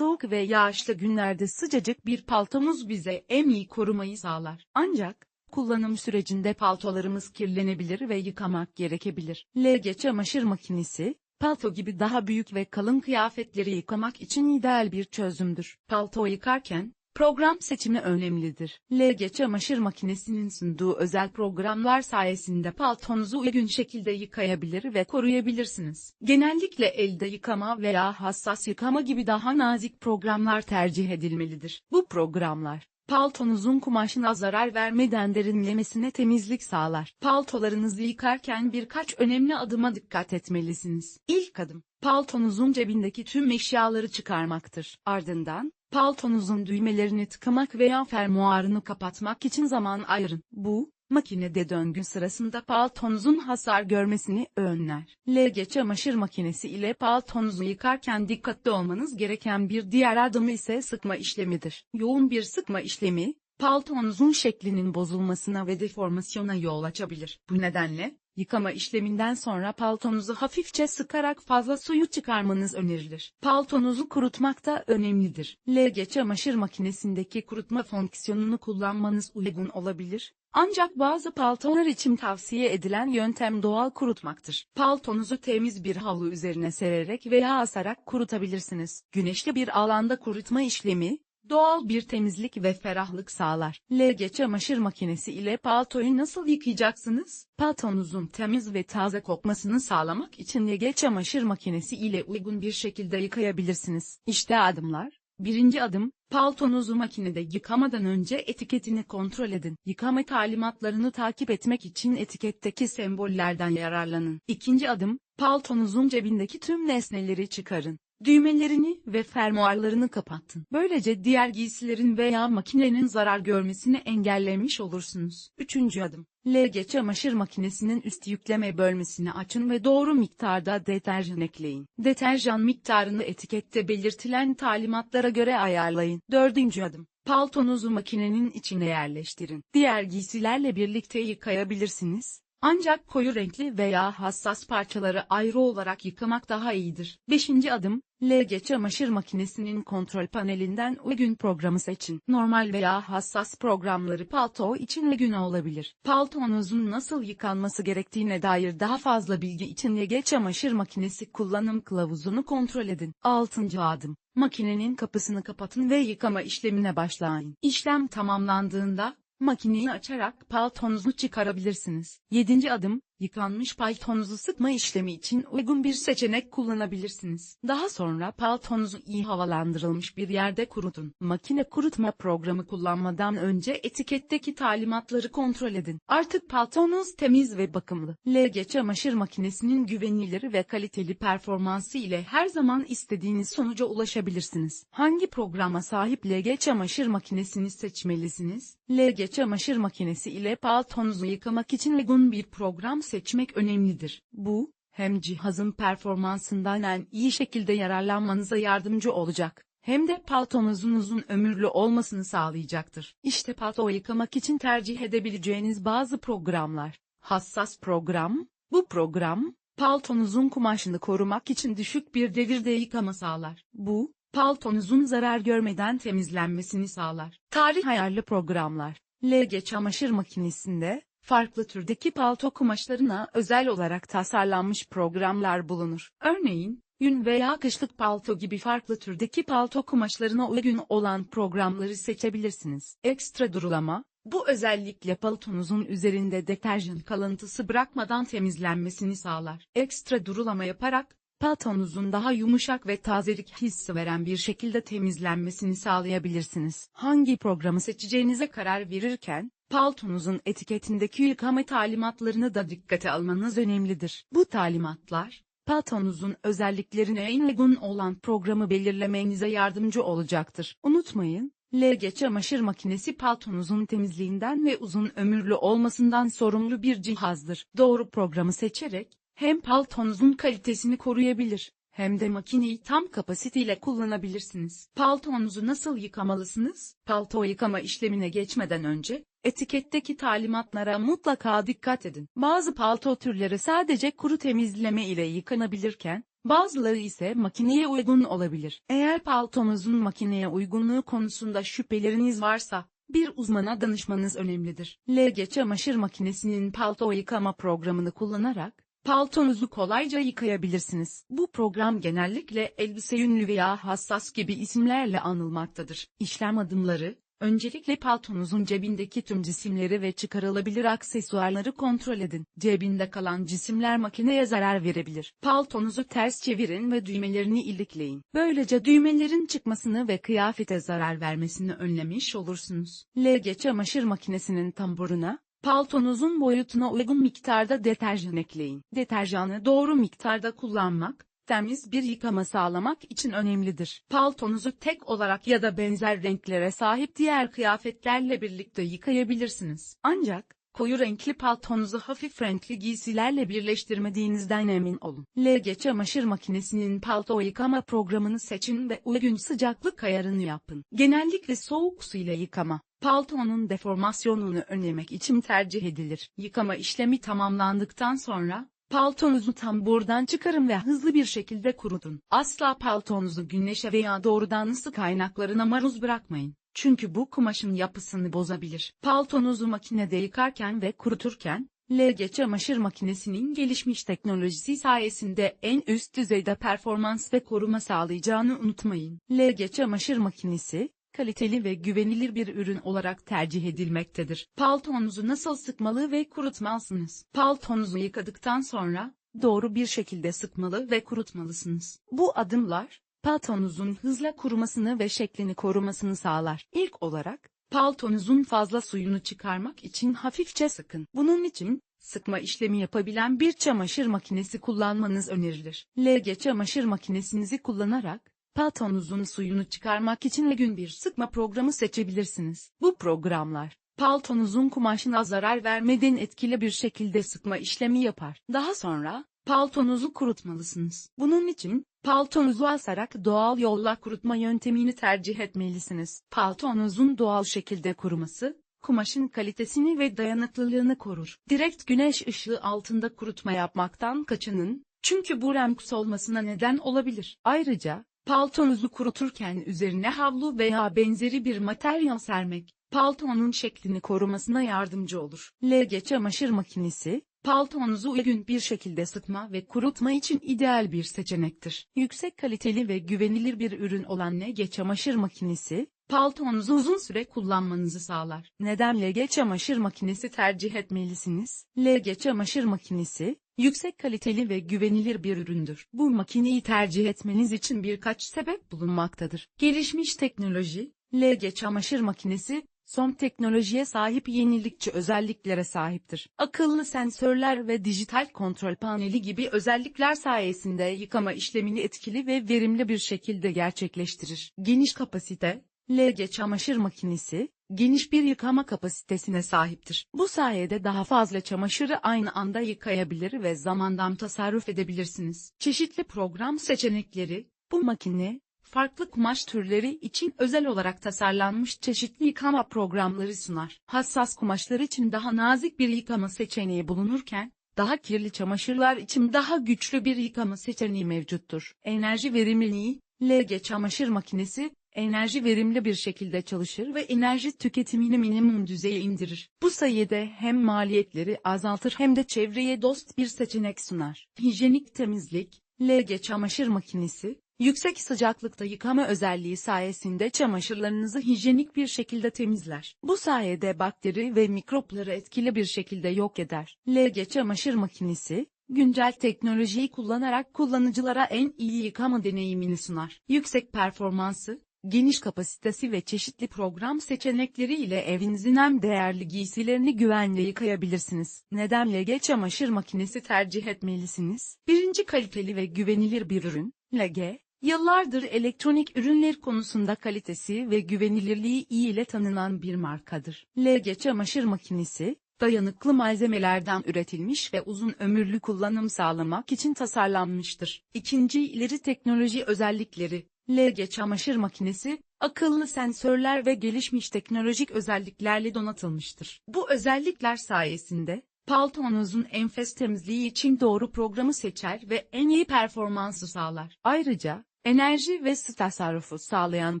Soğuk ve yağışlı günlerde sıcacık bir paltomuz bize en iyi korumayı sağlar. Ancak, kullanım sürecinde paltolarımız kirlenebilir ve yıkamak gerekebilir. LG çamaşır makinesi, palto gibi daha büyük ve kalın kıyafetleri yıkamak için ideal bir çözümdür. Palto yıkarken, Program seçimi önemlidir. LG çamaşır makinesinin sunduğu özel programlar sayesinde paltonuzu uygun şekilde yıkayabilir ve koruyabilirsiniz. Genellikle elde yıkama veya hassas yıkama gibi daha nazik programlar tercih edilmelidir. Bu programlar, paltonuzun kumaşına zarar vermeden derinlemesine temizlik sağlar. Paltolarınızı yıkarken birkaç önemli adıma dikkat etmelisiniz. İlk adım, paltonuzun cebindeki tüm eşyaları çıkarmaktır. Ardından, paltonuzun düğmelerini tıkamak veya fermuarını kapatmak için zaman ayırın. Bu, makinede döngü sırasında paltonuzun hasar görmesini önler. LG çamaşır makinesi ile paltonuzu yıkarken dikkatli olmanız gereken bir diğer adım ise sıkma işlemidir. Yoğun bir sıkma işlemi, paltonuzun şeklinin bozulmasına ve deformasyona yol açabilir. Bu nedenle, Yıkama işleminden sonra paltonuzu hafifçe sıkarak fazla suyu çıkarmanız önerilir. Paltonuzu kurutmak da önemlidir. LG çamaşır makinesindeki kurutma fonksiyonunu kullanmanız uygun olabilir. Ancak bazı paltolar için tavsiye edilen yöntem doğal kurutmaktır. Paltonuzu temiz bir halı üzerine sererek veya asarak kurutabilirsiniz. Güneşli bir alanda kurutma işlemi, doğal bir temizlik ve ferahlık sağlar. LG çamaşır makinesi ile paltoyu nasıl yıkayacaksınız? Paltonuzun temiz ve taze kokmasını sağlamak için LG çamaşır makinesi ile uygun bir şekilde yıkayabilirsiniz. İşte adımlar. Birinci adım, paltonuzu makinede yıkamadan önce etiketini kontrol edin. Yıkama talimatlarını takip etmek için etiketteki sembollerden yararlanın. İkinci adım, paltonuzun cebindeki tüm nesneleri çıkarın. Düğmelerini ve fermuarlarını kapattın. Böylece diğer giysilerin veya makinenin zarar görmesini engellemiş olursunuz. Üçüncü adım. LG çamaşır makinesinin üst yükleme bölmesini açın ve doğru miktarda deterjan ekleyin. Deterjan miktarını etikette belirtilen talimatlara göre ayarlayın. Dördüncü adım. Paltonuzu makinenin içine yerleştirin. Diğer giysilerle birlikte yıkayabilirsiniz. Ancak koyu renkli veya hassas parçaları ayrı olarak yıkamak daha iyidir. 5. adım, LG çamaşır makinesinin kontrol panelinden uygun programı seçin. Normal veya hassas programları palto için uygun olabilir. Paltonuzun nasıl yıkanması gerektiğine dair daha fazla bilgi için LG çamaşır makinesi kullanım kılavuzunu kontrol edin. 6. adım, makinenin kapısını kapatın ve yıkama işlemine başlayın. İşlem tamamlandığında, Makineyi açarak paltonuzu çıkarabilirsiniz. 7. adım, Yıkanmış paltonuzu sıkma işlemi için uygun bir seçenek kullanabilirsiniz. Daha sonra paltonuzu iyi havalandırılmış bir yerde kurutun. Makine kurutma programı kullanmadan önce etiketteki talimatları kontrol edin. Artık paltonuz temiz ve bakımlı. LG çamaşır makinesinin güvenilir ve kaliteli performansı ile her zaman istediğiniz sonuca ulaşabilirsiniz. Hangi programa sahip LG çamaşır makinesini seçmelisiniz? LG çamaşır makinesi ile paltonuzu yıkamak için uygun bir program seçmek önemlidir. Bu, hem cihazın performansından en iyi şekilde yararlanmanıza yardımcı olacak, hem de paltonuzun uzun ömürlü olmasını sağlayacaktır. İşte palto yıkamak için tercih edebileceğiniz bazı programlar. Hassas program, bu program, paltonuzun kumaşını korumak için düşük bir devirde yıkama sağlar. Bu, paltonuzun zarar görmeden temizlenmesini sağlar. Tarih ayarlı programlar. LG çamaşır makinesinde, farklı türdeki palto kumaşlarına özel olarak tasarlanmış programlar bulunur. Örneğin, yün veya kışlık palto gibi farklı türdeki palto kumaşlarına uygun olan programları seçebilirsiniz. Ekstra durulama, bu özellikle paltonuzun üzerinde deterjan kalıntısı bırakmadan temizlenmesini sağlar. Ekstra durulama yaparak, paltonuzun daha yumuşak ve tazelik hissi veren bir şekilde temizlenmesini sağlayabilirsiniz. Hangi programı seçeceğinize karar verirken, paltonuzun etiketindeki yıkama talimatlarını da dikkate almanız önemlidir. Bu talimatlar, paltonuzun özelliklerine en uygun olan programı belirlemenize yardımcı olacaktır. Unutmayın, LG çamaşır makinesi paltonuzun temizliğinden ve uzun ömürlü olmasından sorumlu bir cihazdır. Doğru programı seçerek, hem paltonuzun kalitesini koruyabilir, hem de makineyi tam kapasiteyle kullanabilirsiniz. Paltonuzu nasıl yıkamalısınız? Palto yıkama işlemine geçmeden önce, etiketteki talimatlara mutlaka dikkat edin. Bazı palto türleri sadece kuru temizleme ile yıkanabilirken, Bazıları ise makineye uygun olabilir. Eğer paltonuzun makineye uygunluğu konusunda şüpheleriniz varsa, bir uzmana danışmanız önemlidir. LG çamaşır makinesinin palto yıkama programını kullanarak, paltonuzu kolayca yıkayabilirsiniz. Bu program genellikle elbise yünlü veya hassas gibi isimlerle anılmaktadır. İşlem adımları, Öncelikle paltonuzun cebindeki tüm cisimleri ve çıkarılabilir aksesuarları kontrol edin. Cebinde kalan cisimler makineye zarar verebilir. Paltonuzu ters çevirin ve düğmelerini ilikleyin. Böylece düğmelerin çıkmasını ve kıyafete zarar vermesini önlemiş olursunuz. LG çamaşır makinesinin tamburuna, paltonuzun boyutuna uygun miktarda deterjan ekleyin. Deterjanı doğru miktarda kullanmak, temiz bir yıkama sağlamak için önemlidir. Paltonuzu tek olarak ya da benzer renklere sahip diğer kıyafetlerle birlikte yıkayabilirsiniz. Ancak, koyu renkli paltonuzu hafif renkli giysilerle birleştirmediğinizden emin olun. LG çamaşır makinesinin palto yıkama programını seçin ve uygun sıcaklık ayarını yapın. Genellikle soğuk su ile yıkama, paltonun deformasyonunu önlemek için tercih edilir. Yıkama işlemi tamamlandıktan sonra, Paltonuzu tamburdan çıkarın ve hızlı bir şekilde kurutun. Asla paltonuzu güneşe veya doğrudan ısı kaynaklarına maruz bırakmayın. Çünkü bu kumaşın yapısını bozabilir. Paltonuzu makinede yıkarken ve kuruturken, LG çamaşır makinesinin gelişmiş teknolojisi sayesinde en üst düzeyde performans ve koruma sağlayacağını unutmayın. LG çamaşır makinesi, kaliteli ve güvenilir bir ürün olarak tercih edilmektedir. Paltonuzu nasıl sıkmalı ve kurutmalısınız? Paltonuzu yıkadıktan sonra, doğru bir şekilde sıkmalı ve kurutmalısınız. Bu adımlar, paltonuzun hızla kurumasını ve şeklini korumasını sağlar. İlk olarak, paltonuzun fazla suyunu çıkarmak için hafifçe sıkın. Bunun için, sıkma işlemi yapabilen bir çamaşır makinesi kullanmanız önerilir. LG çamaşır makinesinizi kullanarak, paltonuzun suyunu çıkarmak için uygun bir sıkma programı seçebilirsiniz. Bu programlar, paltonuzun kumaşına zarar vermeden etkili bir şekilde sıkma işlemi yapar. Daha sonra, paltonuzu kurutmalısınız. Bunun için, paltonuzu asarak doğal yolla kurutma yöntemini tercih etmelisiniz. Paltonuzun doğal şekilde kuruması, kumaşın kalitesini ve dayanıklılığını korur. Direkt güneş ışığı altında kurutma yapmaktan kaçının, çünkü bu renk solmasına neden olabilir. Ayrıca, Paltonuzu kuruturken üzerine havlu veya benzeri bir materyal sermek, paltonun şeklini korumasına yardımcı olur. LG çamaşır makinesi, paltonuzu uygun bir şekilde sıkma ve kurutma için ideal bir seçenektir. Yüksek kaliteli ve güvenilir bir ürün olan LG çamaşır makinesi, paltonuzu uzun süre kullanmanızı sağlar. Neden LG çamaşır makinesi tercih etmelisiniz? LG çamaşır makinesi, yüksek kaliteli ve güvenilir bir üründür. Bu makineyi tercih etmeniz için birkaç sebep bulunmaktadır. Gelişmiş teknoloji, LG çamaşır makinesi, son teknolojiye sahip yenilikçi özelliklere sahiptir. Akıllı sensörler ve dijital kontrol paneli gibi özellikler sayesinde yıkama işlemini etkili ve verimli bir şekilde gerçekleştirir. Geniş kapasite, LG çamaşır makinesi, geniş bir yıkama kapasitesine sahiptir. Bu sayede daha fazla çamaşırı aynı anda yıkayabilir ve zamandan tasarruf edebilirsiniz. Çeşitli program seçenekleri, bu makine, farklı kumaş türleri için özel olarak tasarlanmış çeşitli yıkama programları sunar. Hassas kumaşlar için daha nazik bir yıkama seçeneği bulunurken, daha kirli çamaşırlar için daha güçlü bir yıkama seçeneği mevcuttur. Enerji verimliliği, LG çamaşır makinesi, enerji verimli bir şekilde çalışır ve enerji tüketimini minimum düzeye indirir. Bu sayede hem maliyetleri azaltır hem de çevreye dost bir seçenek sunar. Hijyenik temizlik, LG çamaşır makinesi, yüksek sıcaklıkta yıkama özelliği sayesinde çamaşırlarınızı hijyenik bir şekilde temizler. Bu sayede bakteri ve mikropları etkili bir şekilde yok eder. LG çamaşır makinesi, güncel teknolojiyi kullanarak kullanıcılara en iyi yıkama deneyimini sunar. Yüksek performansı, geniş kapasitesi ve çeşitli program seçenekleri ile evinizin hem değerli giysilerini güvenle yıkayabilirsiniz. Neden LG çamaşır makinesi tercih etmelisiniz? Birinci kaliteli ve güvenilir bir ürün, LG, Yıllardır elektronik ürünler konusunda kalitesi ve güvenilirliği iyi ile tanınan bir markadır. LG çamaşır makinesi, dayanıklı malzemelerden üretilmiş ve uzun ömürlü kullanım sağlamak için tasarlanmıştır. İkinci ileri teknoloji özellikleri, LG çamaşır makinesi, akıllı sensörler ve gelişmiş teknolojik özelliklerle donatılmıştır. Bu özellikler sayesinde, paltonuzun enfes temizliği için doğru programı seçer ve en iyi performansı sağlar. Ayrıca, enerji ve su tasarrufu sağlayan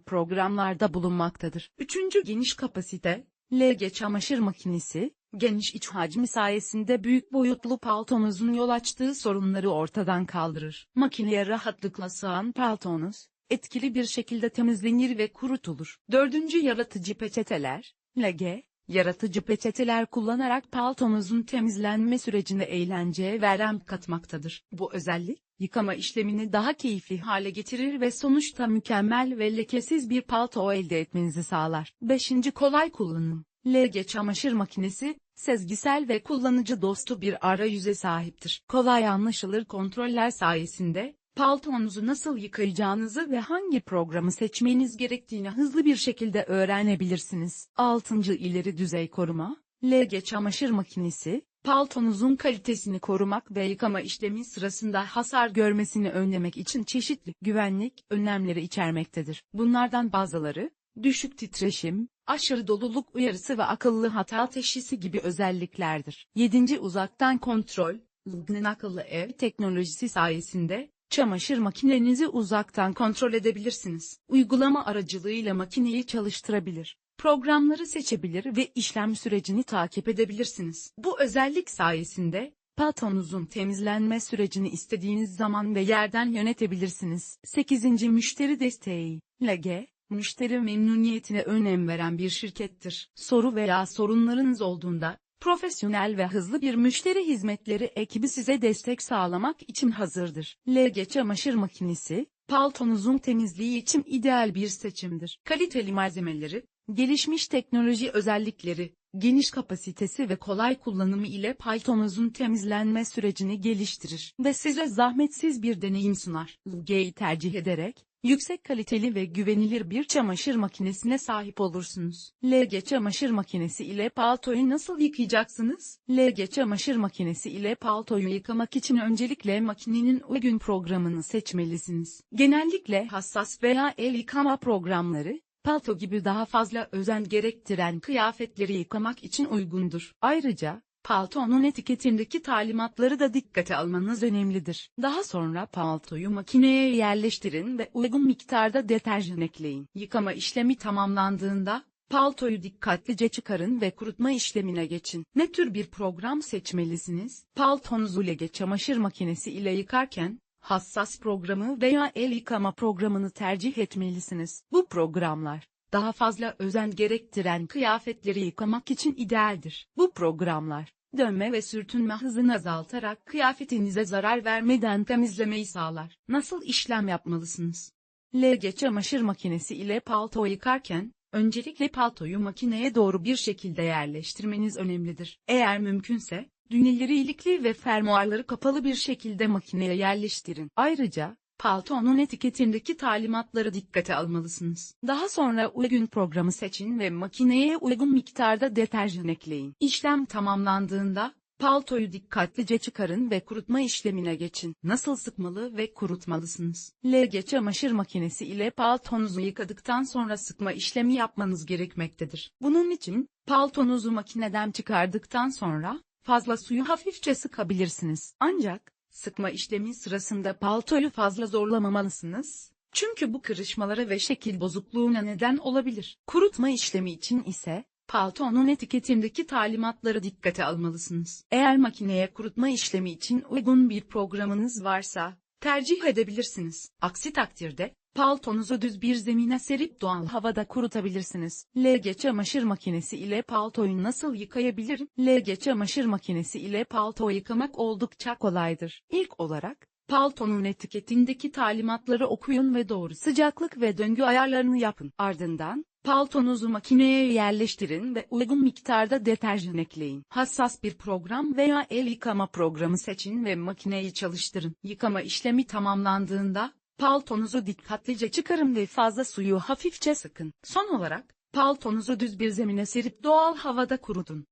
programlarda bulunmaktadır. Üçüncü geniş kapasite, LG çamaşır makinesi, geniş iç hacmi sayesinde büyük boyutlu paltonuzun yol açtığı sorunları ortadan kaldırır. Makineye rahatlıkla sığan paltonuz, etkili bir şekilde temizlenir ve kurutulur. Dördüncü yaratıcı peçeteler, LG, yaratıcı peçeteler kullanarak paltonuzun temizlenme sürecine eğlence ve renk katmaktadır. Bu özellik, yıkama işlemini daha keyifli hale getirir ve sonuçta mükemmel ve lekesiz bir palto elde etmenizi sağlar. 5. Kolay kullanım. LG çamaşır makinesi, sezgisel ve kullanıcı dostu bir arayüze sahiptir. Kolay anlaşılır kontroller sayesinde, paltonuzu nasıl yıkayacağınızı ve hangi programı seçmeniz gerektiğini hızlı bir şekilde öğrenebilirsiniz. 6. İleri düzey koruma, LG çamaşır makinesi, paltonuzun kalitesini korumak ve yıkama işlemi sırasında hasar görmesini önlemek için çeşitli güvenlik önlemleri içermektedir. Bunlardan bazıları, düşük titreşim, aşırı doluluk uyarısı ve akıllı hata teşhisi gibi özelliklerdir. 7. Uzaktan kontrol, Lugnin akıllı ev teknolojisi sayesinde, çamaşır makinenizi uzaktan kontrol edebilirsiniz. Uygulama aracılığıyla makineyi çalıştırabilir, programları seçebilir ve işlem sürecini takip edebilirsiniz. Bu özellik sayesinde, paltonuzun temizlenme sürecini istediğiniz zaman ve yerden yönetebilirsiniz. 8. Müşteri desteği, LG, müşteri memnuniyetine önem veren bir şirkettir. Soru veya sorunlarınız olduğunda, profesyonel ve hızlı bir müşteri hizmetleri ekibi size destek sağlamak için hazırdır. LG çamaşır makinesi, paltonuzun temizliği için ideal bir seçimdir. Kaliteli malzemeleri, gelişmiş teknoloji özellikleri, geniş kapasitesi ve kolay kullanımı ile paltonuzun temizlenme sürecini geliştirir ve size zahmetsiz bir deneyim sunar. LG'yi tercih ederek, yüksek kaliteli ve güvenilir bir çamaşır makinesine sahip olursunuz. LG çamaşır makinesi ile paltoyu nasıl yıkayacaksınız? LG çamaşır makinesi ile paltoyu yıkamak için öncelikle makinenin uygun programını seçmelisiniz. Genellikle hassas veya el yıkama programları, palto gibi daha fazla özen gerektiren kıyafetleri yıkamak için uygundur. Ayrıca, paltonun etiketindeki talimatları da dikkate almanız önemlidir. Daha sonra paltoyu makineye yerleştirin ve uygun miktarda deterjan ekleyin. Yıkama işlemi tamamlandığında, paltoyu dikkatlice çıkarın ve kurutma işlemine geçin. Ne tür bir program seçmelisiniz? Paltonuzu lege çamaşır makinesi ile yıkarken, hassas programı veya el yıkama programını tercih etmelisiniz. Bu programlar, daha fazla özen gerektiren kıyafetleri yıkamak için idealdir. Bu programlar, dönme ve sürtünme hızını azaltarak kıyafetinize zarar vermeden temizlemeyi sağlar. Nasıl işlem yapmalısınız? LG çamaşır makinesi ile palto yıkarken, öncelikle paltoyu makineye doğru bir şekilde yerleştirmeniz önemlidir. Eğer mümkünse, düğmeleri ilikli ve fermuarları kapalı bir şekilde makineye yerleştirin. Ayrıca, paltonun etiketindeki talimatları dikkate almalısınız. Daha sonra uygun programı seçin ve makineye uygun miktarda deterjan ekleyin. İşlem tamamlandığında, paltoyu dikkatlice çıkarın ve kurutma işlemine geçin. Nasıl sıkmalı ve kurutmalısınız? LG çamaşır makinesi ile paltonuzu yıkadıktan sonra sıkma işlemi yapmanız gerekmektedir. Bunun için, paltonuzu makineden çıkardıktan sonra, fazla suyu hafifçe sıkabilirsiniz. Ancak, sıkma işlemi sırasında paltoyu fazla zorlamamalısınız. Çünkü bu kırışmalara ve şekil bozukluğuna neden olabilir. Kurutma işlemi için ise, paltonun etiketindeki talimatları dikkate almalısınız. Eğer makineye kurutma işlemi için uygun bir programınız varsa, tercih edebilirsiniz. Aksi takdirde, paltonuzu düz bir zemine serip doğal havada kurutabilirsiniz. LG çamaşır makinesi ile paltoyu nasıl yıkayabilirim? LG çamaşır makinesi ile palto yıkamak oldukça kolaydır. İlk olarak, paltonun etiketindeki talimatları okuyun ve doğru sıcaklık ve döngü ayarlarını yapın. Ardından, paltonuzu makineye yerleştirin ve uygun miktarda deterjan ekleyin. Hassas bir program veya el yıkama programı seçin ve makineyi çalıştırın. Yıkama işlemi tamamlandığında, paltonuzu dikkatlice çıkarın ve fazla suyu hafifçe sıkın. Son olarak, paltonuzu düz bir zemine serip doğal havada kurutun.